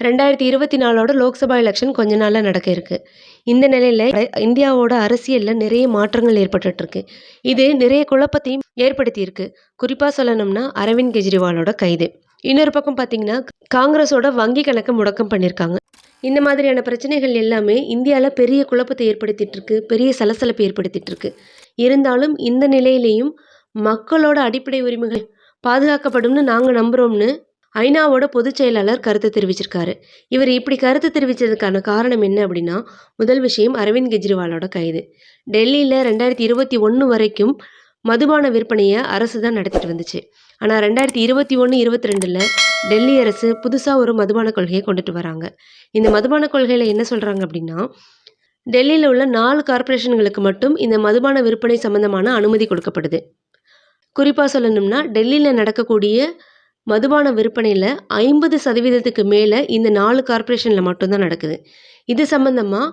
ரெண்டாயிரத்தி இருபத்தி நாலோட லோக்சபா எலெக்ஷன் கொஞ்ச நாளில் நடக்க இருக்கு. இந்த நிலையில் இந்தியாவோட அரசியலில் நிறைய மாற்றங்கள் ஏற்பட்டுட்ருக்கு. இது நிறைய குழப்பத்தையும் ஏற்படுத்தியிருக்கு. குறிப்பாக சொல்லணும்னா அரவிந்த் கெஜ்ரிவாலோட கைது. இன்னொரு பக்கம் பார்த்தீங்கன்னா காங்கிரஸோட வங்கி கணக்கை முடக்கம் பண்ணியிருக்காங்க. இந்த மாதிரியான பிரச்சனைகள் எல்லாமே இந்தியாவில் பெரிய குழப்பத்தை ஏற்படுத்திட்டு இருக்கு பெரிய சலசலப்பை ஏற்படுத்திட்டுருக்கு இருந்தாலும் இந்த நிலையிலையும் மக்களோட அடிப்படை உரிமைகள் பாதுகாக்கப்படும்னு நாங்கள் நம்புகிறோம்னு ஐநாவோட பொதுச் செயலாளர் கருத்து தெரிவிச்சிருக்காரு. இவர் இப்படி கருத்து தெரிவித்ததுக்கான காரணம் என்ன அப்படின்னா முதல் விஷயம் அரவிந்த் கெஜ்ரிவாலோட கைது. டெல்லியில் ரெண்டாயிரத்தி இருபத்தி ஒன்று வரைக்கும் மதுபான விற்பனையை அரசு தான் நடத்திட்டு வந்துச்சு. ஆனால் ரெண்டாயிரத்தி இருபத்தி ஒன்று இருபத்தி ரெண்டில் டெல்லி அரசு புதுசாக ஒரு மதுபான கொள்கையை கொண்டுட்டு வராங்க. இந்த மதுபான கொள்கையில் என்ன சொல்கிறாங்க அப்படின்னா டெல்லியில் உள்ள நாலு கார்ப்பரேஷன்களுக்கு மட்டும் இந்த மதுபான விற்பனை சம்பந்தமான அனுமதி கொடுக்கப்படுது. குறிப்பாக சொல்லணும்னா டெல்லியில் நடக்கக்கூடிய மதுபான விற்பனையில் ஐம்பது சதவீதத்துக்கு மேலே இந்த நாலு கார்ப்பரேஷனில் மட்டும்தான் நடக்குது. இது சம்மந்தமாக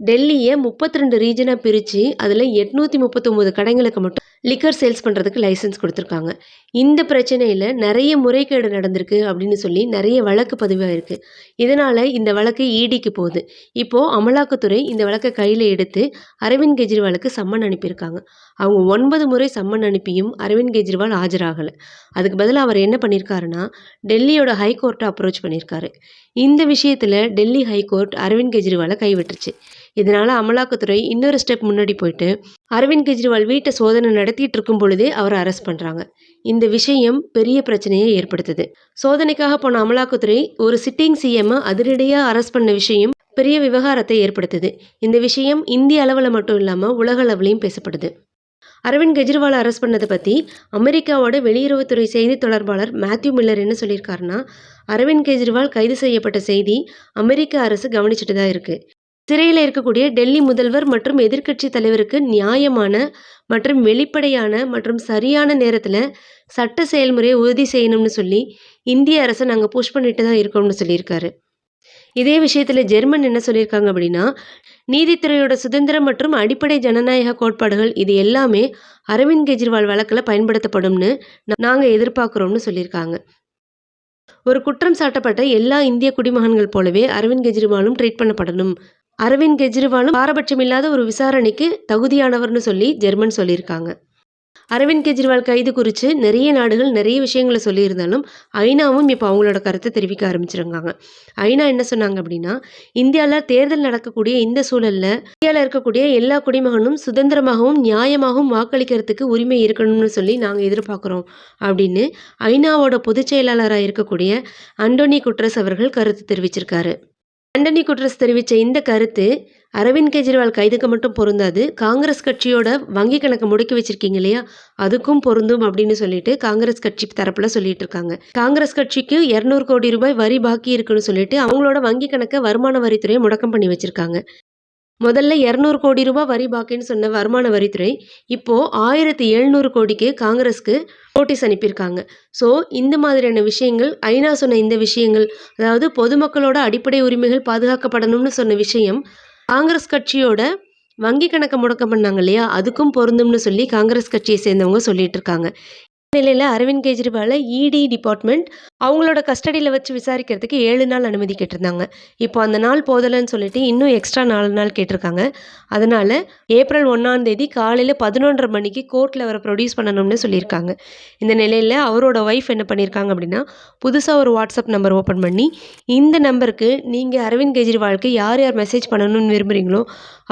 டெல்லியை முப்பத்தி ரெண்டு ரீஜனாக பிரித்து அதில் எட்நூற்றி முப்பத்தொம்போது கடைங்களுக்கு மட்டும் லிக்கர் சேல்ஸ் பண்ணுறதுக்கு லைசன்ஸ் கொடுத்துருக்காங்க. இந்த பிரச்சனையில் நிறைய முறைகேடு நடந்திருக்கு அப்படின்னு சொல்லி நிறைய வழக்கு பதிவாயிருக்கு இதனால் இந்த வழக்கு ஈடிக்கு போகுது. இப்போது அமலாக்கத்துறை இந்த வழக்கை கையில் எடுத்து அரவிந்த் கெஜ்ரிவாலுக்கு சம்மன் அனுப்பியிருக்காங்க. அவங்க ஒன்பது முறை சம்மன் அனுப்பியும் அரவிந்த் கெஜ்ரிவால் ஆஜராகலை. அதுக்கு பதிலாக அவர் என்ன பண்ணியிருக்காருன்னா டெல்லியோட ஹைகோர்ட்டை அப்ரோச் பண்ணியிருக்காரு. இந்த விஷயத்தில் டெல்லி ஹைகோர்ட் அரவிந்த் கெஜ்ரிவாலை கைவிட்டுருச்சு. இதனால் அமலாக்கத்துறை இன்னொரு ஸ்டெப் முன்னாடி போயிட்டு அரவிந்த் கெஜ்ரிவால் வீட்டை சோதனை நடத்திட்டு இருக்கும் பொழுதே அவரை அரெஸ்ட் பண்ணுறாங்க இந்த விஷயம் பெரிய பிரச்சனையை ஏற்படுத்துது. சோதனைக்காக போன அமலாக்கத்துறை ஒரு சிட்டிங் சிஎம்மை அதிரடியாக அரெஸ்ட் பண்ண விஷயம் பெரிய விவகாரத்தை ஏற்படுத்துது. இந்த விஷயம் இந்திய அளவில் மட்டும் இல்லாமல் உலக அளவுலையும் பேசப்படுது. அரவிந்த் கெஜ்ரிவால் அரெஸ்ட் பண்ணதை பற்றி அமெரிக்காவோட வெளியுறவுத்துறை செய்தி தொடர்பாளர் மேத்யூ மில்லர் என்ன சொல்லியிருக்காருன்னா அரவிந்த் கெஜ்ரிவால் கைது செய்யப்பட்ட செய்தி அமெரிக்க அரசு கவனிச்சுட்டு தான் இருக்குது சிறையில் இருக்கக்கூடிய டெல்லி முதல்வர் மற்றும் எதிர்க்கட்சி தலைவருக்கு நியாயமான மற்றும் வெளிப்படையான மற்றும் சரியான நேரத்தில் சட்ட செயல்முறையை உறுதி செய்யணும்னு சொல்லி இந்திய அரசை நாங்கள் புஷ் பண்ணிட்டு தான் இருக்கோம்னு சொல்லியிருக்காரு. இதே விஷயத்தில் ஜெர்மன் என்ன சொல்லியிருக்காங்க அப்படின்னா நீதித்துறையோட சுதந்திரம் மற்றும் அடிப்படை ஜனநாயக கோட்பாடுகள் இது எல்லாமே அரவிந்த் கெஜ்ரிவால் வழக்கில் பயன்படுத்தப்படும்னு நாங்கள் எதிர்பார்க்குறோம்னு சொல்லியிருக்காங்க. ஒரு குற்றம் சாட்டப்பட்ட எல்லா இந்திய குடிமகன்கள் போலவே அரவிந்த் கெஜ்ரிவாலும் ட்ரீட் பண்ணப்படணும். அரவிந்த் கெஜ்ரிவாலும் பாரபட்சம் இல்லாத ஒரு விசாரணைக்கு தகுதியானவர்னு சொல்லி ஜெர்மன் சொல்லியிருக்காங்க. அரவிந்த் கெஜ்ரிவால் கைது குறித்து நிறைய நாடுகள் நிறைய விஷயங்களை சொல்லியிருந்தாலும் ஐநாவும் இப்போ அவங்களோட கருத்தை தெரிவிக்க ஆரம்பிச்சிருக்காங்க. ஐநா என்ன சொன்னாங்க அப்படின்னா இந்தியாவில் தேர்தல் நடக்கக்கூடிய இந்த சூழலில் இந்தியாவில் இருக்கக்கூடிய எல்லா குடிமகனும் சுதந்திரமாகவும் நியாயமாகவும் வாக்களிக்கிறதுக்கு உரிமை இருக்கணும்னு சொல்லி நாங்கள் எதிர்பார்க்குறோம் அப்படின்னு ஐநாவோட பொதுச் செயலாளராக இருக்கக்கூடிய அண்டோனி குட்ரஸ் அவர்கள் கருத்து தெரிவிச்சிருக்காரு. ஆண்டனி குட்ரஸ் தெரிவித்த இந்த கருத்து அரவிந்த் கெஜ்ரிவால் கைதுக்கு மட்டும் பொருந்தாது. காங்கிரஸ் கட்சியோட வங்கி கணக்கை முடக்கி வச்சிருக்கீங்க இல்லையா? அதுக்கும் பொருந்தும் அப்படின்னு சொல்லிட்டு காங்கிரஸ் கட்சி தரப்புல சொல்லிட்டு இருக்காங்க. காங்கிரஸ் கட்சிக்கு இரநூறு கோடி ரூபாய் வரி பாக்கி இருக்குன்னு சொல்லிட்டு அவங்களோட வங்கி கணக்கை வருமான வரித்துறையை முடக்கம் பண்ணி வச்சிருக்காங்க. முதல்ல இரநூறு கோடி ரூபாய் வரி பாக்கின்னு சொன்ன வருமான வரித்துறை இப்போது ஆயிரத்தி எழுநூறு கோடிக்கு காங்கிரஸ்க்கு நோட்டீஸ் அனுப்பியிருக்காங்க. ஸோ இந்த மாதிரியான விஷயங்கள் ஐநா சொன்ன இந்த விஷயங்கள் அதாவது பொதுமக்களோட அடிப்படை உரிமைகள் பாதுகாக்கப்படணும்னு சொன்ன விஷயம் காங்கிரஸ் கட்சியோட வங்கி கணக்கை முடக்கம் பண்ணாங்க இல்லையா? அதுக்கும் பொருந்தும்னு சொல்லி காங்கிரஸ் கட்சியை சேர்ந்தவங்க சொல்லிட்டு இருக்காங்க. நிலையில் அரவிந்த் கெஜ்ரிவாலை இடி டிபார்ட்மெண்ட் அவங்களோட கஸ்டடியில் வச்சு விசாரிக்கிறதுக்கு ஏழு நாள் அனுமதி கேட்டிருந்தாங்க. இப்போ அந்த நாள் போதலைன்னு சொல்லிட்டு இன்னும் எக்ஸ்ட்ரா நாலு நாள் கேட்டிருக்காங்க. அதனால் ஏப்ரல் ஒன்றாம் தேதி காலையில் பதினொன்றரை மணிக்கு கோர்ட்டில் அவரை ப்ரொடியூஸ் பண்ணணும்னு சொல்லியிருக்காங்க. இந்த நிலையில் அவரோட ஒய்ஃப் என்ன பண்ணியிருக்காங்க அப்படின்னா புதுசாக ஒரு வாட்ஸ்அப் நம்பர் ஓப்பன் பண்ணி இந்த நம்பருக்கு நீங்கள் அரவிந்த் கெஜ்ரிவாலுக்கு யார் யார் மெசேஜ் பண்ணணும்னு விரும்புகிறீங்களோ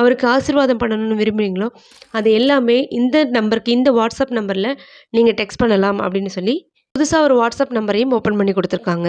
அவருக்கு ஆசீர்வாதம் பண்ணணும்னு விரும்புகிறீங்களோ அது எல்லாமே இந்த நம்பருக்கு இந்த வாட்ஸ்அப் நம்பரில் நீங்கள் டெக்ஸ்ட் பண்ணலாம் அப்படின்னு சொல்லி புதுசாக ஒரு வாட்ஸ்அப் நம்பரையும் ஓப்பன் பண்ணி கொடுத்துருக்காங்க.